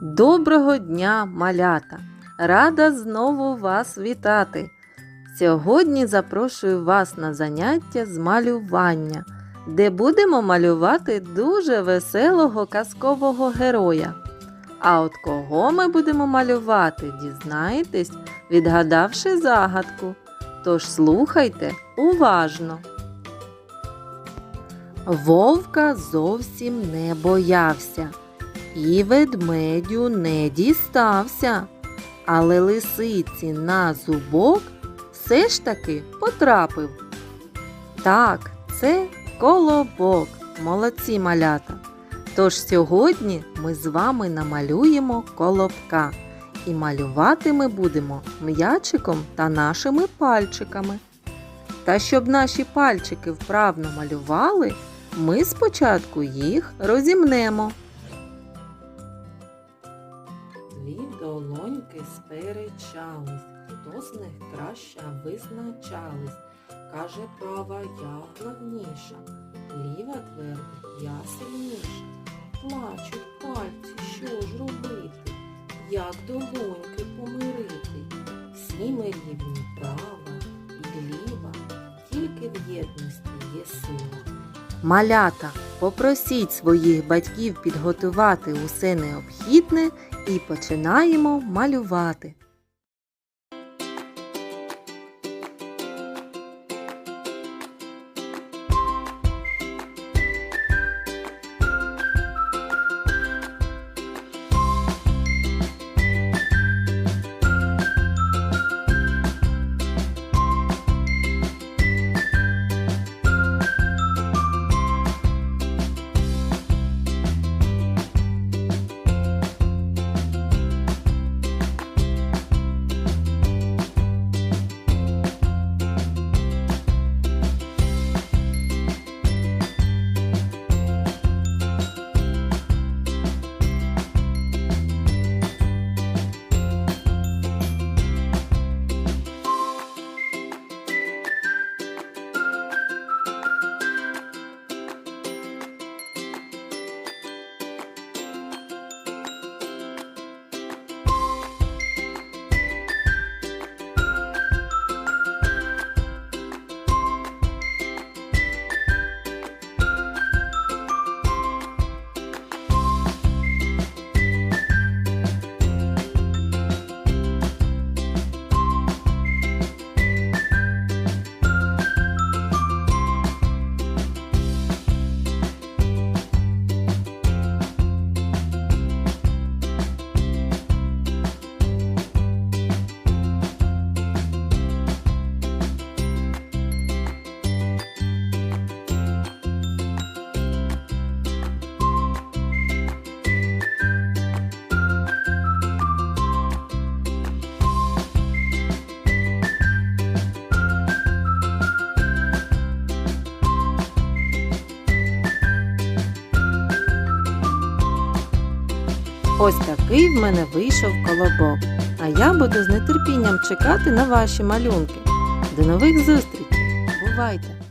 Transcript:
Доброго дня, малята! Рада знову вас вітати. Сьогодні запрошую вас на заняття з малювання, де будемо малювати дуже веселого казкового героя. А от кого ми будемо малювати, дізнаєтесь, відгадавши загадку. Тож слухайте уважно. Вовка зовсім не боявся і ведмедю не дістався, але лисиці на зубок все ж таки потрапив. Так, це колобок, молодці малята. Тож сьогодні ми з вами намалюємо колобка. І малювати ми будемо м'ячиком та нашими пальчиками. Та щоб наші пальчики вправно малювали, ми спочатку їх розімнемо. Долоньки сперечались, хто з них краще визначались. Каже права я головніша, ліва твердить я сильніша. Плачуть пальці, що ж робити? Як долоньки помирити? Всі ми рівні права і ліва, тільки в єдності є сила. Малята, попросіть своїх батьків підготувати усе необхідне і починаємо малювати. Ось такий в мене вийшов колобок. А я буду з нетерпінням чекати на ваші малюнки. До нових зустрічей! Бувайте!